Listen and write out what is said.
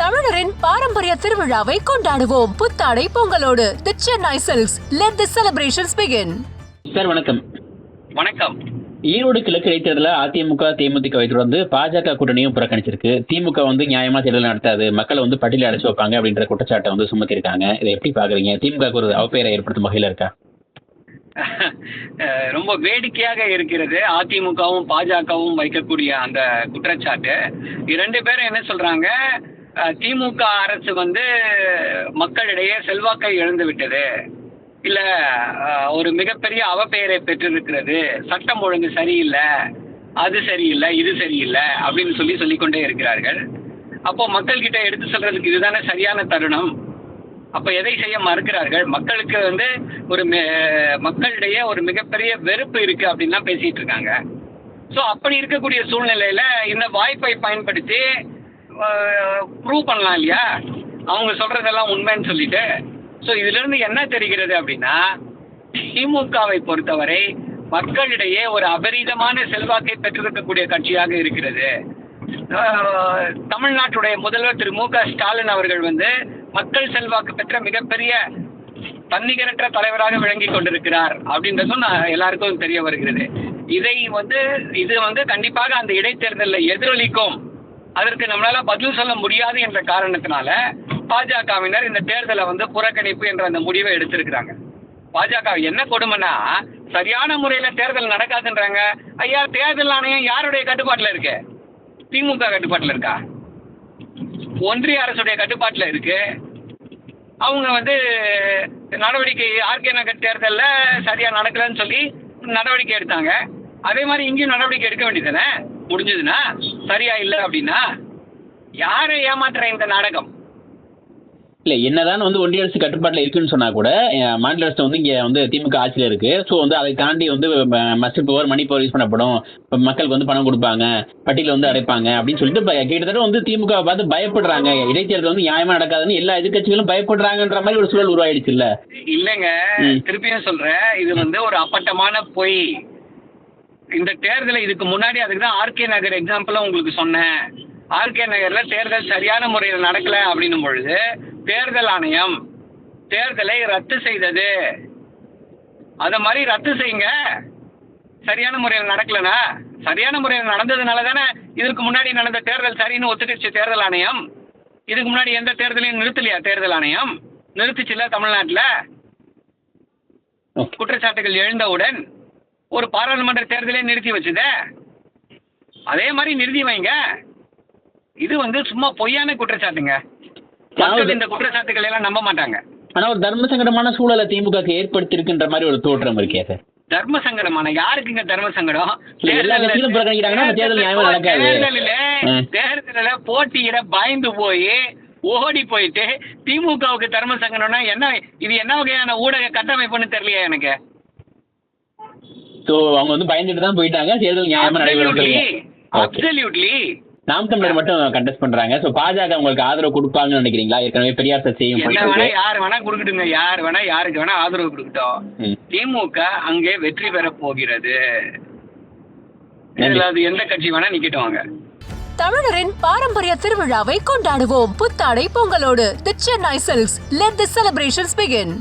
தமிழரின் பாரம்பரிய திருவிழாவை கொண்டாடுவோம். புத்தாடை பொங்கலோடு the Chennai silks let the celebrations begin sir வணக்கம். வணக்கம். ஈரோடு கிழக்கு இடைத்தேர்தலில் அதிமுக தேமுதிக தொடர்ந்து பாஜக கூட்டணியும் புறக்கணிச்சிருக்கு. திமுக வந்து நியாயமா தேர்தல் நடத்தாது. மக்களை வந்து பட்டியல அடைச்சு வைப்பாங்க அப்படின்ற குற்றச்சாட்டை வந்து சுமத்திருக்காங்க இதை எப்படி பாக்குறீங்க திமுக ஒரு அவப்பெயரை ஏற்படுத்தும் வகையில் இருக்கா? ரொம்ப வேடிக்கையாக இருக்கிறது. அதிமுகவும் பாஜகவும் வைக்கக்கூடிய அந்த குற்றச்சாட்டு. இரண்டு பேரும் என்ன சொல்றாங்க? திமுக அரசு வந்து மக்களிடையே செல்வாக்கை இழந்து விட்டது இல்ல ஒரு மிகப்பெரிய அவப்பெயரை பெற்றிருக்கிறது. சட்டம் ஒழுங்கு சரியில்லை அது சரியில்லை இது சரியில்லை அப்படின்னு சொல்லி சொல்லிக்கொண்டே இருக்கிறார்கள். அப்போ மக்கள்கிட்ட எடுத்து சொல்றதுக்கு இதுதானே சரியான தருணம்? அப்ப எதை செய்ய மறுக்கிறார்கள்? மக்களுக்கு வந்து ஒரு மக்களிடையே ஒரு மிகப்பெரிய வெறுப்பு இருக்கு அப்படின்லாம் பேசிட்டு இருக்காங்க. ஸோ அப்படி இருக்கக்கூடிய சூழ்நிலையில இந்த வாய்ப்பை பயன்படுத்தி ப்ரூவ் பண்ணலாம் இல்லையா? அவங்க சொல்கிறதெல்லாம் உண்மைன்னு சொல்லிட்டு. ஸோ இதுலேருந்து என்ன தெரிகிறது அப்படின்னா திமுகவை பொறுத்தவரை மக்களிடையே ஒரு அபரீதமான செல்வாக்கை பெற்றிருக்கக்கூடிய கட்சியாக இருக்கிறது. தமிழ்நாட்டுடைய முதல்வர் திரு மு க ஸ்டாலின் அவர்கள் வந்து மக்கள் செல்வாக்கு பெற்ற மிகப்பெரிய தன்னிகரற்ற தலைவராக விளங்கி கொண்டிருக்கிறார் அப்படின்றதும் நான் எல்லாருக்கும் தெரிய வருகிறது. இதை வந்து இது வந்து கண்டிப்பாக அந்த இடைத்தேர்தலில் எதிரொலிக்கும். அதற்கு நம்மளால பதில் சொல்ல முடியாது என்ற காரணத்தினால பாஜகவினர் இந்த தேர்தலை வந்து புறக்கணிப்பு என்ற அந்த முடிவை எடுத்திருக்கிறாங்க. பாஜக என்ன கொடுமைன்னா சரியான முறையில தேர்தல் நடக்காதுன்றாங்க. ஐயா தேர்தல் ஆணையம் யாருடைய கட்டுப்பாட்டுல இருக்கு? திமுக கட்டுப்பாட்டுல இருக்கா? ஒன்றிய அரசுடைய கட்டுப்பாட்டுல இருக்கு. அவங்க வந்து நடவடிக்கை ஆர்கே நகர் தேர்தலில் சரியா நடக்கலன்னு சொல்லி நடவடிக்கை எடுத்தாங்க. அதே மாதிரி இங்கேயும் நடவடிக்கை எடுக்க வேண்டியதுதானே? முடிஞ்சதுன்னா சரியா இல்லை அப்படின்னா யாரை ஏமாத்துற இந்த நாடகம்? இல்ல என்னதான் வந்து ஒன்றிய அரசு கட்டுப்பாட்டில் இருக்குன்னு சொன்னா கூட மாநில அரசு வந்து இங்க வந்து திமுக ஆட்சியில் இருக்கு. ஸோ வந்து அதை தாண்டி வந்து must power money power use பண்ணப்படும். மக்களுக்கு வந்து பணம் கொடுப்பாங்க பட்டியல வந்து அடைப்பாங்க அப்படின்னு சொல்லிட்டு கிட்டத்தட்ட வந்து திமுக பார்த்து பயப்படுறாங்க. இடைத்தேர்தல் வந்து நியாயமா நடக்காதுன்னு எல்லா எதிர்க்கட்சிகளும் பயப்படுறாங்கன்ற மாதிரி ஒரு சூழல் உருவாயிடுச்சு இல்ல? இல்லைங்க. திருப்பியும் சொல்றேன். இது வந்து ஒரு அப்பட்டமான பொய். இந்த தேர்தலை இதுக்கு முன்னாடி அதுக்கு தான் ஆர்கே நகர் எக்ஸாம்பிளும் உங்களுக்கு சொன்னேன். ஆர்கே நகர்ல தேர்தல் சரியான முறையில் நடக்கல அப்படின்னும் பொழுது தேர்தல் ஆணையம் தேர்தலை ரத்து செய்தது. அத மாதிரி ரத்து செய்யுங்க. சரியான முறையில் நடக்கலனா? சரியான முறையில் நடந்ததுனால தானே இதற்கு முன்னாடி நடந்த தேர்தல் சரின்னு ஒத்துக்கிடுச்சு தேர்தல் ஆணையம். இதுக்கு முன்னாடி எந்த தேர்தலையும் நிறுத்தலையா தேர்தல் ஆணையம்? நிறுத்துச்சுல தமிழ்நாட்டில்? குற்றச்சாட்டுகள் எழுந்தவுடன் ஒரு பாராளுமன்ற தேர்தலே நிறுத்தி வச்சுதே? அதே மாதிரி நிறுத்தி வைங்க. இது வந்து சும்மா பொய்யான குற்றச்சாட்டுங்க. மக்கள் இந்த குற்றச்சாட்டுகளை எல்லாம் நம்ப மாட்டாங்க. ஆனா ஒரு தர்ம சங்கடமான சூழலை திமுக ஏற்படுத்தி இருக்குன்ற மாதிரி ஒரு தோற்றம் இருக்கே சார் தர்ம சங்கடமான யாருக்குங்க தர்ம சங்கடம்? தேர்தல் போட்டியிட பயந்து போய் ஓடி போயிட்டு திமுகவுக்கு தர்ம சங்கடம்னா என்ன இது என்ன வகையான ஊடக கட்டமைப்புன்னு தெரியலையா எனக்கு? ஸோ அவங்க வந்து பயந்துட்டு தான் போயிட்டாங்க. தேர்தல் நியாயமா நடைபெறும் நாம் தமிழர் மட்டும் கண்டெஸ்ட் பண்றாங்க. ஸோ பாஜக உங்களுக்கு ஆதரவு கொடுப்பாங்கன்னு நினைக்கிறீங்களா? ஏற்கனவே பெரியார் போயிட்டு வேணா. யார் வேணா கொடுக்கட்டுங்க. யார் வேணா யாருக்கு வேணா ஆதரவு கொடுக்கட்டும். திமுக அங்கே வெற்றி பெற போகிறது. அது எந்த கட்சி வேணா நிக்கட்டும் வாங்க தமிழரின் பாரம்பரிய திருவிழாவை கொண்டாடுவோம். புத்தாடை பொங்கலோடு. The Chennai silks let the celebrations begin